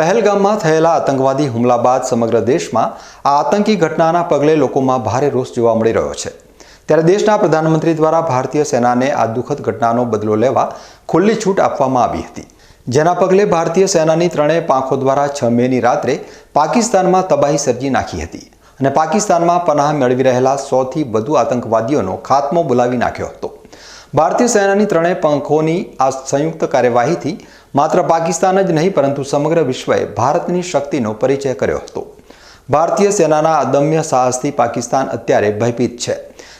પહેલગામમાં થયેલા આતંકવાદી હુમલા બાદ સમગ્ર દેશમાં આ આતંકી ઘટનાના પગલે લોકોમાં ભારે રોષ જોવા મળી રહ્યો છે. ત્યારે દેશના પ્રધાનમંત્રી દ્વારા ભારતીય સેનાને આ દુઃખદ ઘટનાનો બદલો લેવા ખુલ્લી છૂટ આપવામાં આવી હતી. જેના પગલે ભારતીય સેનાની ત્રણેય પાંખો દ્વારા છ મેની રાત્રે પાકિસ્તાનમાં તબાહી સર્જી નાખી હતી અને પાકિસ્તાનમાં પનાહ મેળવી રહેલા સોથી વધુ આતંકવાદીઓનો ખાત્મો બોલાવી નાખ્યો હતો. ભારતીય સેનાની ત્રણેય પંખોની આ સંયુક્ત કાર્યવાહીથી માત્ર પાકિસ્તાન જ નહીં, પરંતુ સમગ્ર વિશ્વએ ભારતની શક્તિનો પરિચય કર્યો હતો. ભારતીય સેનાના અદમ્ય સાહસથી પાકિસ્તાન અત્યારે ભયભીત છે.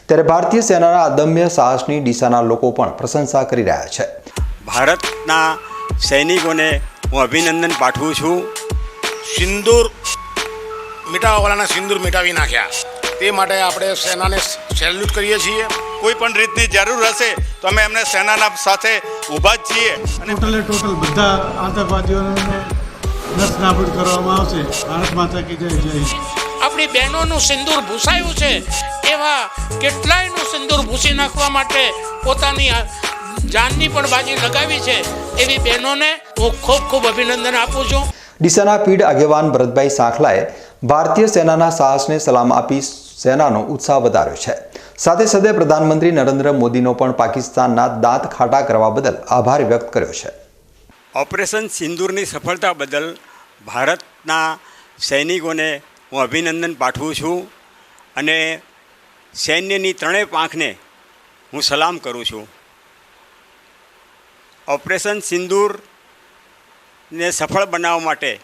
ત્યારે ભારતીય સેનાના અદમ્ય સાહસની ડીસાના લોકો પણ પ્રશંસા કરી રહ્યા છે. ભારતના સૈનિકોને હું અભિનંદન પાઠવું છું. સિંદૂર મિટાવવાવાળાના સિંદૂર મિટાવી નાખ્યા. તે માટે આપણે સેનાને સેલ્યુટ કરીએ છીએ. કોઈ પણ રીતની જરૂર હશે તો અમે એમને સેનાના સાથે ઊભા જ છીએ. અને ટોટલે ટોટલ બધા આતંકવાદીઓને નસ નાબૂદ કરવામાં આવશે. ભારત માતા કી જય જય આપણી બહેનોનું સિંદૂર ભૂસાયું છે. એવા કેટલાયનું સિંદૂર ભૂસી નાખવા માટે પોતાની જાનની પણ બાજી લગાવી છે. એવી બહેનોને હું ખૂબ ખૂબ અભિનંદન આપું છું. ડીસાના પીઢ આગેવાન ભરતભાઈ સાંખલાએ ભારતીય સેનાના સાહસને સલામ આપી સેનાનો ઉત્સાહ વધાર્યો છે. સાથે સાથે પ્રધાનમંત્રી નરેન્દ્ર મોદીનો પણ પાકિસ્તાનના દાંત ખાટા કરવા બદલ આભાર વ્યક્ત કર્યો છે. ઓપરેશન સિંદૂરની સફળતા બદલ ભારતના સૈનિકોને હું અભિનંદન પાઠવું છું અને સૈન્યની ત્રણેય પાંખને હું સલામ કરું છું. ઓપરેશન સિંદૂરને સફળ બનાવવા માટે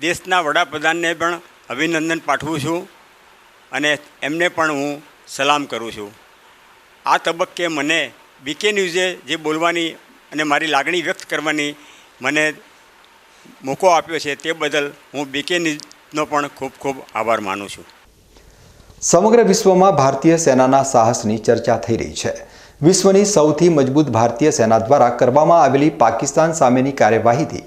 દેશના વડાપ્રધાનને પણ અભિનંદન પાઠવું છું અને એમને પણ હું સલામ કરું છું. આ તબક્કે મને બીકે ન્યૂઝે જે બોલવાની અને મારી લાગણી વ્યક્ત કરવાની મને મોકો આપ્યો છે તે બદલ હું બીકે ન્યૂઝનો પણ ખૂબ ખૂબ આભાર માનું છું. સમગ્ર વિશ્વમાં ભારતીય સેનાના સાહસની ચર્ચા થઈ રહી છે. વિશ્વની સૌથી મજબૂત ભારતીય સેના દ્વારા કરવામાં આવેલી પાકિસ્તાન સામેની કાર્યવાહીથી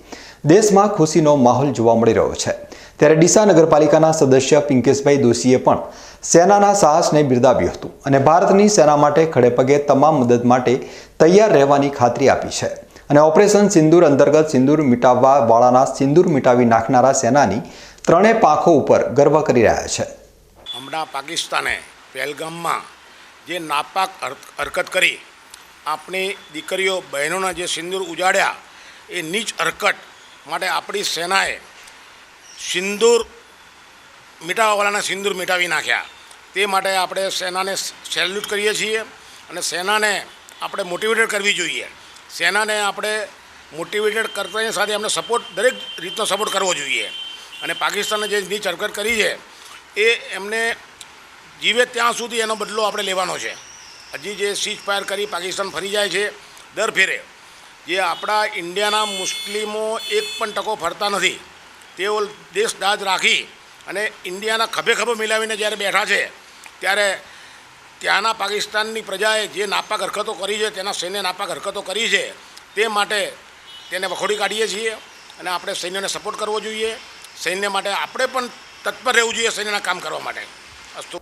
દેશમાં ખુશીનો માહોલ જોવા મળી રહ્યો છે. ત્યારે ડીસા નગરપાલિકાના સદસ્ય પિંકેશભાઈ દોશીએ પણ સેનાના સાહસને બિરદાવ્યું હતું અને ભારતની સેના માટે ખડેપગે તમામ મદદ માટે તૈયાર રહેવાની ખાતરી આપી છે. અને ઓપરેશન સિંદૂર અંતર્ગત સિંદૂર મિટાવવા વાળાના સિંદૂર મિટાવી નાખનારા સેનાની ત્રણેય પાંખો ઉપર ગર્વ કરી રહ્યા છે. હમણાં પાકિસ્તાને પહેલગામમાં જે નાપાક હર- હરકત કરી, આપણી દીકરીઓ, બહેનોના જે સિંદૂર ઉજાડ્યા, એ નીચ હરકત માટે આપણી સેનાએ સિંદૂર મીટાવાવાળાના સિંદૂર મિટાવી નાખ્યા. તે માટે આપણે સેનાને સેલ્યુટ કરીએ છીએ અને સેનાને આપણે મોટિવેટેડ કરવી જોઈએ. સેનાને આપણે મોટિવેટેડ કરતાની સાથે એમને સપોર્ટ દરેક રીતનો સપોર્ટ કરવો જોઈએ. અને પાકિસ્તાને જે નીચ હરકત કરી છે, એ એમને જીવે ત્યાં સુધી એનો બદલો આપણે લેવાનો છે. હજી જે સીઝ ફાયર કરી પાકિસ્તાન ફરી જાય છે, દર ફેરે. જે આપણા ઇન્ડિયાના મુસ્લિમો એક પણ ટકો ફરતા નથી. તેઓ દેશ દાજ રાખી અને ઇન્ડિયાના ખભે ખભે મિલાવીને જ્યારે બેઠા છે ત્યારે ત્યાંના પાકિસ્તાનની પ્રજાએ જે નાપાક હરકતો કરી છે, તેના સૈન્ય નાપાક હરકતો કરી છે, તે માટે તેને વખોડી કાઢીએ છીએ અને આપણે સૈન્યને સપોર્ટ કરવો જોઈએ. સૈન્ય માટે આપણે પણ તત્પર રહેવું જોઈએ સૈન્યના કામ કરવા માટે. અસ્તુ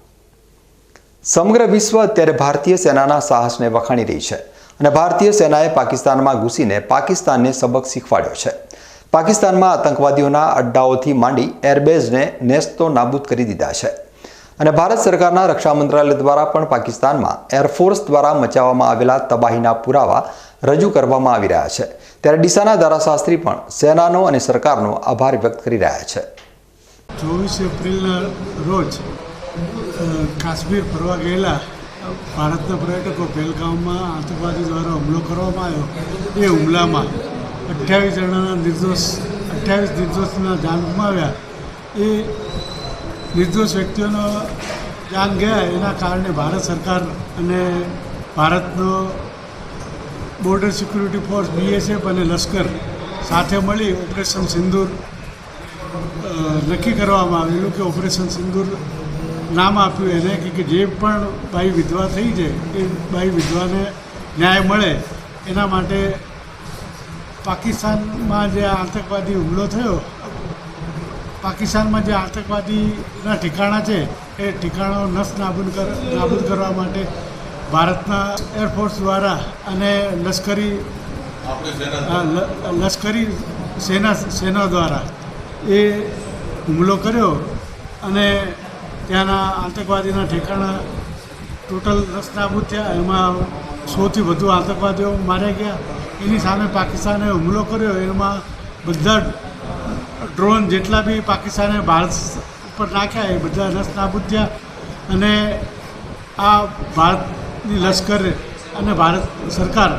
સમગ્ર વિશ્વ અત્યારે ભારતીય સેનાના સાહસને વખાણી રહી છે અને ભારતીય સેનાએ પાકિસ્તાનમાં ઘૂસીને પાકિસ્તાનને સબક શીખવાડ્યો છે. પાકિસ્તાનમાં આતંકવાદીઓના અડ્ડાઓથી માંડી એરબેઝને નેસ્તો નાબૂદ કરી દીધા છે. અને ભારત સરકારના રક્ષા મંત્રાલય દ્વારા પણ પાકિસ્તાનમાં એરફોર્સ દ્વારા મચાવવામાં આવેલા તબાહીના પુરાવા રજૂ કરવામાં આવી રહ્યા છે. ત્યારે ડીસાના ધારાશાસ્ત્રી પણ સેનાનો અને સરકારનો આભાર વ્યક્ત કરી રહ્યા છે. ચોવીસ એપ્રિલના રોજ કાશ્મીર ફરવા ગયેલા ભારતના પર્યટકો પહેલગામમાં આતંકવાદી દ્વારા હુમલો કરવામાં આવ્યો. એ હુમલામાં અઠ્યાવીસ જણાના નિર્દોષ, અઠ્યાવીસ નિર્દોષના જાન ગુમાવ્યા. એ નિર્દોષ વ્યક્તિઓનો જાન ગયા, એના કારણે ભારત સરકાર અને ભારતનો બોર્ડર સિક્યુરિટી ફોર્સ બીએસએફ અને લશ્કર સાથે મળી ઓપરેશન સિંદૂર નક્કી કરવામાં આવેલું કે ઓપરેશન સિંદૂર નામ આપ્યું એને કે- જે પણ બાઈ વિધવા થઈ જાય એ બાઈ વિધવાને ન્યાય મળે. એના માટે પાકિસ્તાનમાં જે આતંકવાદી હુમલો થયો પાકિસ્તાનમાં જે આતંકવાદીના ઠેકાણા છે, એ ઠેકાણાઓ નસ નાબૂદ કર, નાબૂદ કરવા માટે ભારતના એરફોર્સ દ્વારા અને લશ્કરી લશ્કરી સેના સેના દ્વારા એ હુમલો કર્યો અને ત્યાંના આતંકવાદીના ઠેકાણા ટોટલ રસ્તનાબૂદ થયા. એમાં સૌથી વધુ આતંકવાદીઓ માર્યા ગયા. એની સામે પાકિસ્તાને હુમલો કર્યો. એમાં બધા ડ્રોન જેટલા બી પાકિસ્તાને ભારત ઉપર નાખ્યા એ બધા રસ્તનાબૂદ થયા અને આ ભારતની લશ્કર અને ભારત સરકાર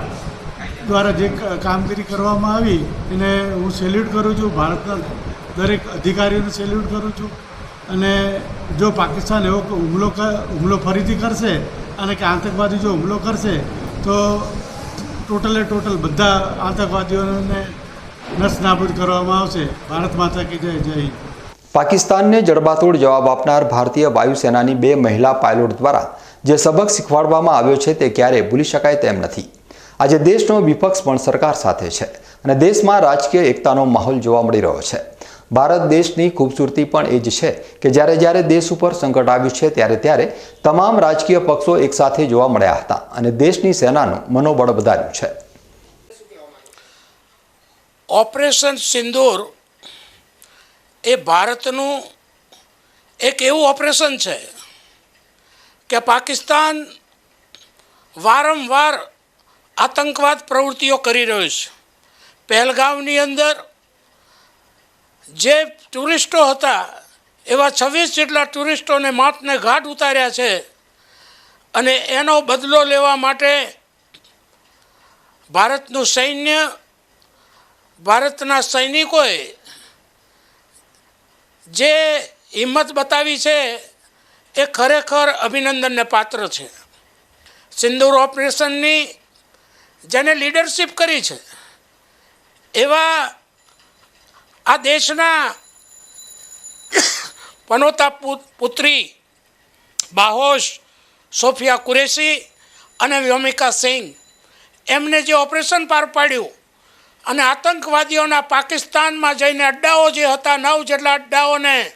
દ્વારા જે કામગીરી કરવામાં આવી, એને હું સેલ્યુટ કરું છું. ભારતના દરેક અધિકારીઓને સેલ્યુટ કરું છું. અને જો પાકિસ્તાન એવો હુમલો હુમલો ફરીથી કરશે અને કે આતંકવાદી જો હુમલો કરશે, તો ટોટલે ટોટલ બધા આતંકવાદીઓને નસ નાબૂદ કરવામાં આવશે. ભારત માતા કી જય જય પાકિસ્તાનને જડબાતોડ જવાબ આપનાર ભારતીય વાયુસેનાની બે મહિલા પાયલોટ દ્વારા જે સબક શીખવાડવામાં આવ્યો છે તે ક્યારેય ભૂલી શકાય તેમ નથી. આજે દેશનો વિપક્ષ પણ સરકાર સાથે છે અને દેશમાં રાજકીય એકતાનો માહોલ જોવા મળી રહ્યો છે. ભારત દેશની ખૂબસૂરતી પણ એ જ છે કે જ્યારે જ્યારે દેશ ઉપર સંકટ આવ્યું છે ત્યારે ત્યારે તમામ રાજકીય પક્ષો એકસાથે જોવા મળ્યા હતા અને દેશની સેનાનું મનોબળ વધાર્યું છે. ઓપરેશન સિંદૂર એ ભારતનું એક એવું ઓપરેશન છે કે પાકિસ્તાન વારંવાર આતંકવાદ પ્રવૃત્તિઓ કરી રહ્યું છે. પહેલગામની અંદર જે ટુરિસ્ટો હતા, એવા છવ્વીસ જેટલા ટુરિસ્ટોને માથને ઘાટ ઉતાર્યા છે અને એનો બદલો લેવા માટે ભારતનું સૈન્ય ભારતના સૈનિકોએ જે હિંમત બતાવી છે, એ ખરેખર અભિનંદનને પાત્ર છે. સિંદૂર ઓપરેશનની જેને લીડરશિપ કરી છે, એવા આ દેશના પનોતા પુત્રી બાહોશ સોફિયા કુરેશી અને વ્યોમિકા સિંહ એમને જે ઓપરેશન પાર પાડ્યું અને આતંકવાદીઓના પાકિસ્તાનમાં જઈને અડ્ડાઓ જે હતા, નવ જેટલા અડ્ડાઓને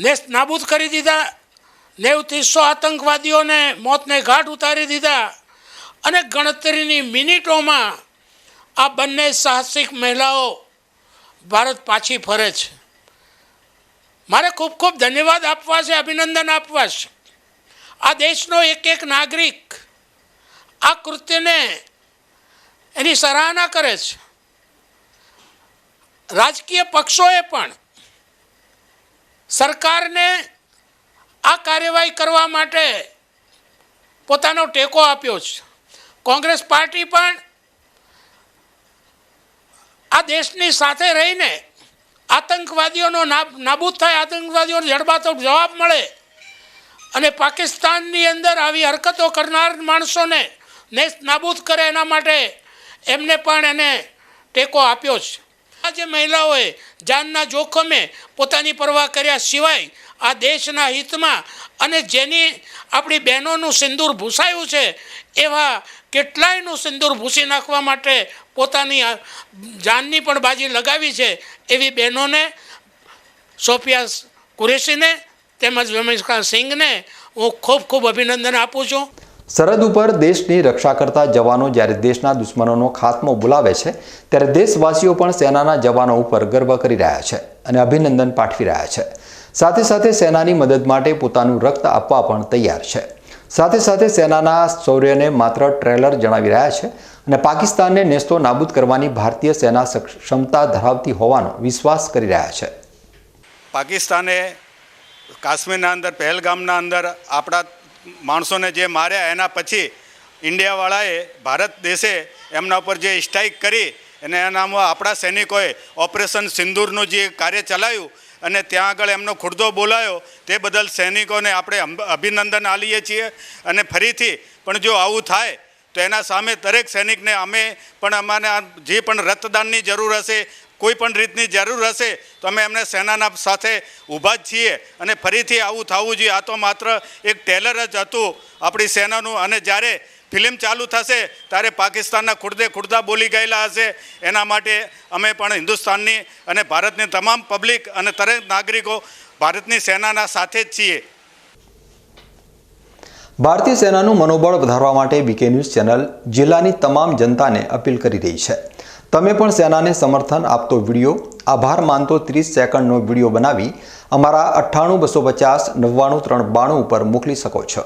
નેસ્ત નાબૂદ કરી દીધા. નેવથી સો આતંકવાદીઓને મોતને ઘાટ ઉતારી દીધા. અને ગણતરીની મિનિટોમાં આ બંને સાહસિક મહિલાઓ ભારત પાછી ફરે છે. મારે ખૂબ ખૂબ ધન્યવાદ આપવા છે, અભિનંદન આપવા છે. આ દેશનો એક એક નાગરિક આ કૃત્યને એની સરાહના કરે છે. રાજકીય પક્ષોએ પણ સરકારને આ કાર્યવાહી કરવા માટે પોતાનો ટેકો આપ્યો છે. કોંગ્રેસ પાર્ટી પણ આ દેશની સાથે રહીને આતંકવાદીઓનો નાબ- નાબૂદ થાય, આતંકવાદીઓને જડબાતો જવાબ મળે અને પાકિસ્તાનની અંદર આવી હરકતો કરનાર માણસોને નેસ્ત નાબૂદ કરે એના માટે એમને પણ એને ટેકો આપ્યો છે. આ જે મહિલાઓએ જાનના જોખમે પોતાની પરવા કર્યા સિવાય આ દેશના હિતમાં અને જેની આપણી બહેનોનું સિંદૂર ભૂસાયું છે, એવા કેટલાયનું સિંદૂર ભૂસી નાખવા માટે પોતાની જાનની પણ બાજી લગાવી છે, એવી બહેનોને, સોફિયા કુરેશીને તેમજ રમેશકા સિંઘને હું ખૂબ ખૂબ અભિનંદન આપું છું. સરહદ ઉપર દેશની રક્ષા કરતા જવાનો જ્યારે દેશના દુશ્મનોનો ખાત્મો બોલાવે છે, ત્યારે દેશવાસીઓ પણ સેનાના જવાનો ઉપર ગર્વ કરી રહ્યા છે અને અભિનંદન પાઠવી રહ્યા છે. સાથે સાથે સેનાની મદદ માટે પોતાનું રક્ત આપવા પણ તૈયાર છે. સાથે સાથે સેનાના શૌર્યને માત્ર ટ્રેલર જણાવી રહ્યા છે અને પાકિસ્તાનને નેસ્તો નાબૂદ કરવાની ભારતીય સેના ક્ષમતા ધરાવતી હોવાનો વિશ્વાસ કરી રહ્યા છે. પાકિસ્તાને કાશ્મીરના અંદર, પહેલગામના અંદર આપણા માણસોને જે માર્યા, એના પછી ઇન્ડિયાવાળાએ ભારત દેશે એમના ઉપર જે સ્ટ્રાઇક કરી, અને એનામાં આપણા સૈનિકોએ ઓપરેશન સિંદૂરનું જે કાર્ય ચલાવ્યું, અને ત્યાં આગળ એમનો ખુરદો બોલાયો, તે બદલ સૈનિકોને આપણે અભિનંદન આલીએ છીએ. અને ફરીથી, પણ જો આવું થાય, તો એના સામે દરેક સૈનિકને અમે પણ અમારે જે પણ રક્તદાનની જરૂર હશે કોઈ પણ રીતની જરૂર હશે, તો અમે એમને સેનાના સાથે ઊભા જ છીએ અને ફરીથી આવું થવું જોઈએ. આ તો માત્ર એક ટેલર જ હતું આપણી સેનાનું અને જ્યારે ફિલ્મ ચાલુ થશે, ત્યારે પાકિસ્તાનના ખુર્દે ખુર્દા બોલી ગયેલા હશે. એના માટે અમે પણ હિન્દુસ્તાનની અને ભારતની તમામ પબ્લિક અને દરેક નાગરિકો ભારતની સેનાના સાથે જ છીએ. ભારતીય સેનાનું મનોબળ વધારવા માટે બીકે ન્યૂઝ ચેનલ જિલ્લાની તમામ જનતાને અપીલ કરી રહી છે. તમે પણ સેનાને સમર્થન આપતો વીડિયો, આભાર માનતો ત્રીસ સેકન્ડનો વીડિયો બનાવી અમારા અઠ્ઠાણું, બસો પચાસ, નવ્વાણું, ત્રણ બાણું ઉપર મોકલી શકો છો.